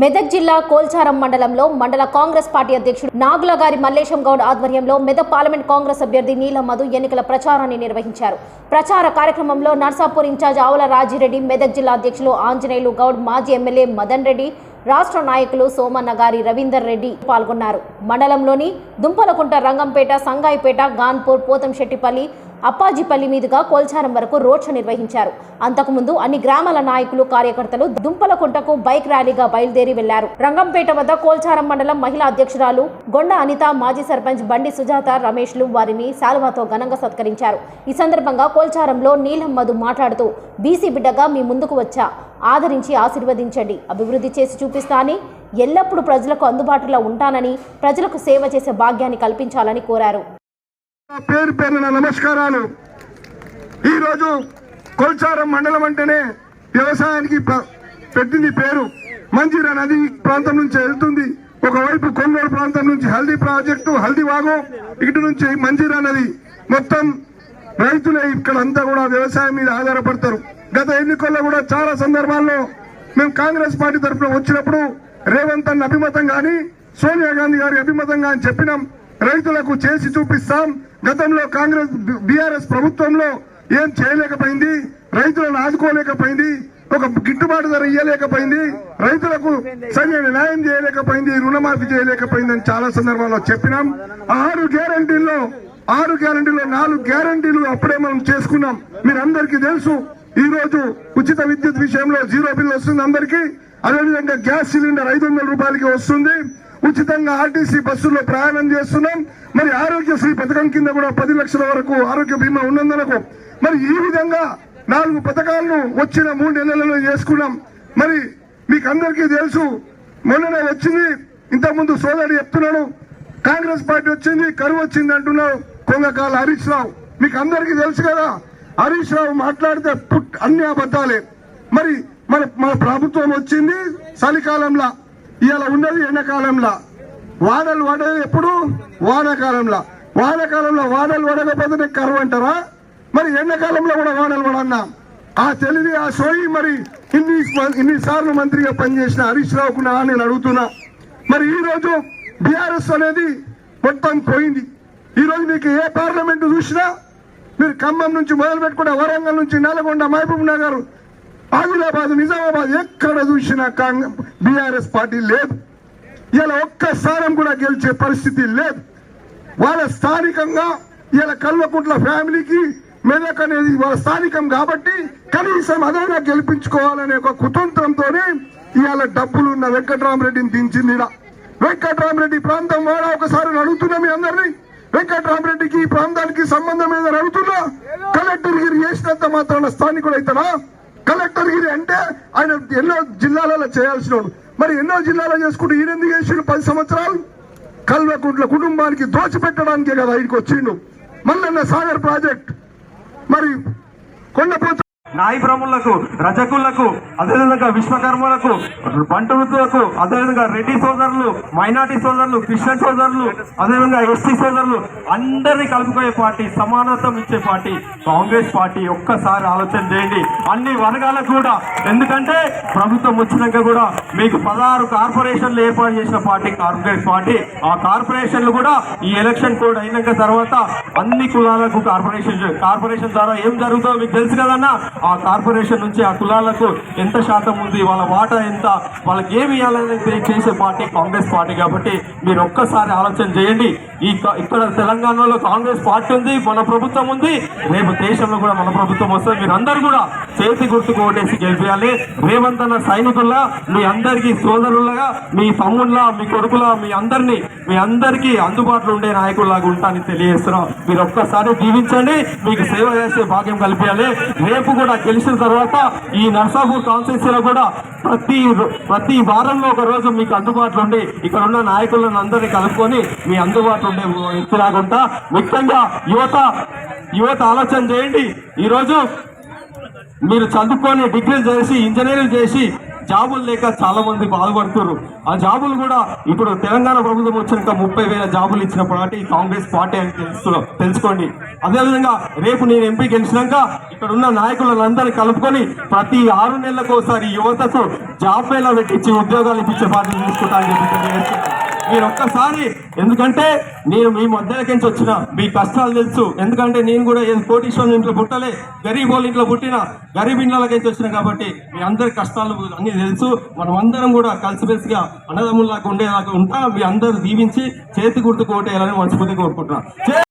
మెదక్ జిల్లా కోల్చారం మండలంలో మండల కాంగ్రెస్ పార్టీ అధ్యక్షుడు నాగుల గారి మల్లేశం గౌడ్ ఆధ్వర్యంలో మెదక్ పార్లమెంట్ కాంగ్రెస్ అభ్యర్థి నీల మధు ఎన్నికల ప్రచారాన్ని నిర్వహించారు. ప్రచార కార్యక్రమంలో నర్సాపూర్ ఇన్ఛార్జ్ ఆవుల రాజిరెడ్డి మెదక్ జిల్లా అధ్యక్షులు ఆంజనేయులు గౌడ్ మాజీ ఎమ్మెల్యే మదన్ రెడ్డి రాష్ట్ర నాయకులు సోమన్న గారి రవీందర్ రెడ్డి పాల్గొన్నారు. మండలంలోని దుంపలకుంట రంగంపేట సంగాయిపేట గాన్పూర్ పోతంశెట్టిపల్లి అప్పాజీపల్లి మీదుగా కోల్చారం వరకు రోడ్ షో నిర్వహించారు. అంతకుముందు అన్ని గ్రామాల నాయకులు కార్యకర్తలు దుంపల కుంటకు బైక్ ర్యాలీగా బయలుదేరి వెళ్ళారు. రంగంపేట వద్ద కోల్చారం మండలం మహిళా అధ్యక్షురాలు గొండ అనిత మాజీ సర్పంచ్ బండి సుజాత రమేష్లు వారిని శాలువాతో ఘనంగా సత్కరించారు. ఈ సందర్భంగా కోల్చారంలో నీలం మధు మాట్లాడుతూ బీసీ బిడ్డగా మీ ముందుకు వచ్చా. ఆదరించి ఆశీర్వదించండి. అభివృద్ధి చేసి చూపిస్తా అని ఎల్లప్పుడూ ప్రజలకు అందుబాటులో ఉంటానని ప్రజలకు సేవ చేసే భాగ్యాన్ని కల్పించాలని కోరారు. పేరు పేరున నమస్కారాలు. ఈరోజు కొల్చారం మండలం అంటేనే వ్యవసాయానికి పెట్టింది పేరు. మంజీరా నది ప్రాంతం నుంచి వెళ్తుంది. ఒకవైపు కొల్లూరు ప్రాంతం నుంచి హల్దీ ప్రాజెక్టు హల్దీ వాగు ఇటు నుంచి మంజీరా నది. మొత్తం రైతులే ఇక్కడ అంతా కూడా వ్యవసాయం మీద ఆధారపడతారు. గత ఎన్నికల్లో కూడా చాలా సందర్భాల్లో మేము కాంగ్రెస్ పార్టీ తరఫున వచ్చినప్పుడు రేవంత్ అన్న అభిమతం కానీ సోనియా గాంధీ గారి అభిమతం గాని చెప్పినాం. రైతులకు చేసి చూపిస్తాం. గతంలో కాంగ్రెస్ బీఆర్ఎస్ ప్రభుత్వంలో ఏం చేయలేకపోయింది. రైతులను ఆదుకోలేకపోయింది. ఒక గిట్టుబాటు ధర ఇయ్యలేకపోయింది. రైతులకు సరైన న్యాయం చేయలేకపోయింది. రుణమాఫీ చేయలేకపోయింది అని చాలా సందర్భాల్లో చెప్పినాం. ఆరు గ్యారంటీల్లో ఆరు గ్యారంటీలో నాలుగు గ్యారంటీలు అప్పుడే మనం చేసుకున్నాం. మీరందరికీ తెలుసు ఈ రోజు ఉచిత విద్యుత్ విషయంలో జీరో బిల్ వస్తుంది అందరికీ. అదేవిధంగా గ్యాస్ సిలిండర్ ఐదు వందల రూపాయలకి వస్తుంది. ఉచితంగా ఆర్టీసీ బస్సుల్లో ప్రయాణం చేస్తున్నాం. మరి ఆరోగ్యశ్రీ పథకం కింద కూడా పది లక్షల వరకు ఆరోగ్య బీమా ఉన్నందునకు మరి ఈ విధంగా నాలుగు పథకాలను వచ్చిన మూడు నెలలలో చేసుకున్నాం. మరి మీకు అందరికీ తెలుసు మొన్ననే వచ్చింది ఇంతకుముందు సోదరుడు చెప్తున్నాడు కాంగ్రెస్ పార్టీ వచ్చింది కరువు వచ్చింది అంటున్నాడు కొంగకాల హరీష్ రావు. మీకు అందరికీ తెలుసు కదా హరీష్ రావు మాట్లాడితే పుట్ అన్ని అబద్ధాలే. మరి మన మన ప్రభుత్వం వచ్చింది చలికాలంలో. ఇలా ఉన్నది ఎండాకాలంలో. వానలు పడేది ఎప్పుడు? వానాకాలంలో. వానాకాలంలో వానలు పడకపోతే కరువు అంటారా? మరి ఎండాకాలంలో కూడా వానలు పడన్నా. ఆ తెలివి ఆ సోయి మరి ఇన్ని ఇన్నిసార్లు మంత్రిగా పనిచేసిన హరీష్ రావుకు నేను అడుగుతున్నా. మరి ఈరోజు బీఆర్ఎస్ అనేది మొత్తం పోయింది. ఈరోజు మీకు ఏ పార్లమెంటు చూసినా మీరు ఖమ్మం నుంచి మొదలు పెట్టుకుంటే వరంగల్ నుంచి నల్గొండ మహబూబ్ నగర్ ఆదిలాబాద్ నిజామాబాద్ ఎక్కడ చూసినా కాంగ్రెస్ బీఆర్ఎస్ పార్టీ లేదు. ఇలా ఒక్క స్థానం కూడా గెలిచే పరిస్థితి లేదు. వాళ్ళ స్థానికంగా ఇలా కల్వకుంట్ల ఫ్యామిలీకి మెదక్ అనేది వాళ్ళ స్థానికం కాబట్టి కనీసం అదైనా గెలిపించుకోవాలనే ఒక కుతంత్రంతోనే ఇవాళ డబ్బులు ఉన్న వెంకట్రామరెడ్డిని దించింది వెంకటరామరెడ్డి వెంకట్రామరెడ్డి ప్రాంతం వాడ? ఒకసారి అడుగుతున్నా మీ అందరినీ. వెంకట్రామరెడ్డికి ఈ ప్రాంతానికి సంబంధం ఏదైనా అడుగుతున్నా? కలెక్టర్ గిరి చేసినంత మాత్రాన స్థానికుడు అవుతాడా కలెక్టర్ గిరి అంటే ఆయన ఎన్నో జిల్లాలలో చేయాల్సిన మరి ఎన్నో జిల్లాలో చేసుకుంటూ ఈయనెందుకు చేసిండు? పది సంవత్సరాలు కల్వకుంట్ల కుటుంబానికి దోచిపెట్టడానికే కదా ఆయనకు వచ్చిండు. మల్లన్న సాగర్ ప్రాజెక్ట్. మరి కొండపోత నాయి రజకులకు అదేవిధంగా విశ్వకర్మలకు బంటులకు అదేవిధంగా రెడ్డి సోదరులు మైనార్టీ సోదరులు క్రిస్టియన్ సోదరులు అదేవిధంగా ఎస్టీ సోదరులు అందరినీ కలుపుకునే పార్టీ సమానత్వం ఇచ్చే పార్టీ కాంగ్రెస్ పార్టీ ఒక్కసారి ఆలోచన చేయండి. అన్ని వర్గాలకు కూడా. ఎందుకంటే ప్రభుత్వం వచ్చినాక కూడా మీకు పదహారు కార్పొరేషన్లు ఏర్పాటు చేసిన పార్టీ కాంగ్రెస్ పార్టీ. ఆ కార్పొరేషన్లు కూడా ఈ ఎలక్షన్ కోడ్ అయినాక తర్వాత అన్ని కులాలకు కార్పొరేషన్ కార్పొరేషన్ ద్వారా ఏం జరుగుతుందో మీకు తెలుసు కదన్నా? ఆ కార్పొరేషన్ నుంచి ఆ కులాలకు ఎంత శాతం ఉంది వాళ్ళ వాటా ఎంత వాళ్ళకి ఏమి ఇవ్వాలనేది చేసే పార్టీ కాంగ్రెస్ పార్టీ కాబట్టి మీరు ఒక్కసారి ఆలోచన చేయండి. ఈ ఇక్కడ తెలంగాణలో కాంగ్రెస్ పార్టీ ఉంది మన ప్రభుత్వం ఉంది రేపు దేశంలో కూడా మన ప్రభుత్వం వస్తుంది. మీరు అందరూ కూడా చేతి గుర్తుకు ఓటేసి గెలిపించాలి రేవంత్ సైనికుల్లా మీ అందరికీ సోదరులుగా మీ తమ్ముళ్ళ మీ కొడుకుల మీ అందరినీ మీ అందరికీ అందుబాటులో ఉండే నాయకుల్లాగా ఉంటానని తెలియజేస్తున్నాం. మీరు ఒక్కసారి జీవించండి మీకు సేవ చేసే భాగ్యం కల్పించాలి రేపు కూడా గెలిచిన తర్వాత ఈ నర్సాపూర్ కాన్స్టిట్యూన్సీలో కూడా ప్రతి ప్రతి వారంలో ఒక రోజు మీకు అందుబాటులో ఉండి ఇక్కడ ఉన్న నాయకులను అందరినీ కలుపుకొని మీ అందుబాటులో ఉండే వ్యక్తిలాగా ముఖ్యంగా యువత యువత ఆలోచన చేయండి. ఈరోజు మీరు చదువుకొని డిగ్రీలు చేసి ఇంజనీరింగ్ చేసి జాబులు లేక చాలా మంది బాధపడుతున్నారు. ఆ జాబులు కూడా ఇప్పుడు తెలంగాణ ప్రభుత్వం వచ్చినాక ముప్పై వేల జాబులు ఇచ్చినప్పుడు ఈ కాంగ్రెస్ పార్టీ అని తెలుసు తెలుసుకోండి. అదేవిధంగా రేపు నేను ఎంపీ గెలిచినాక ఇక్కడ ఉన్న నాయకులందరినీ కలుపుకొని ప్రతి ఆరు నెలలకు ఒకసారి యువతకు జాబ్ మేళ పెట్టించి ఉద్యోగాలు ఇప్పించే బాధ్యత తీసుకుంటా అని చెప్పి మీరు ఒక్కసారి ఎందుకంటే నేను మీ మధ్యలోకించి వచ్చిన మీ కష్టాలు తెలుసు. ఎందుకంటే నేను కూడా ఏం కోటీశ్వరం ఇంట్లో పుట్టలే గరీబ్ వాళ్ళ ఇంట్లో పుట్టిన గరీబ్ ఇంట్లోకి వచ్చిన కాబట్టి మీ అందరి కష్టాలు అన్ని తెలుసు. మనం అందరం కూడా కలిసిమెలిసిగా అన్నదమ్ముల్లాగా ఉండేలాగా ఉంటా మీ అందరూ దీవించి చేతి గుర్తు కోటేయాలని మనస్ఫూర్తిగా కోరుకుంటున్నాను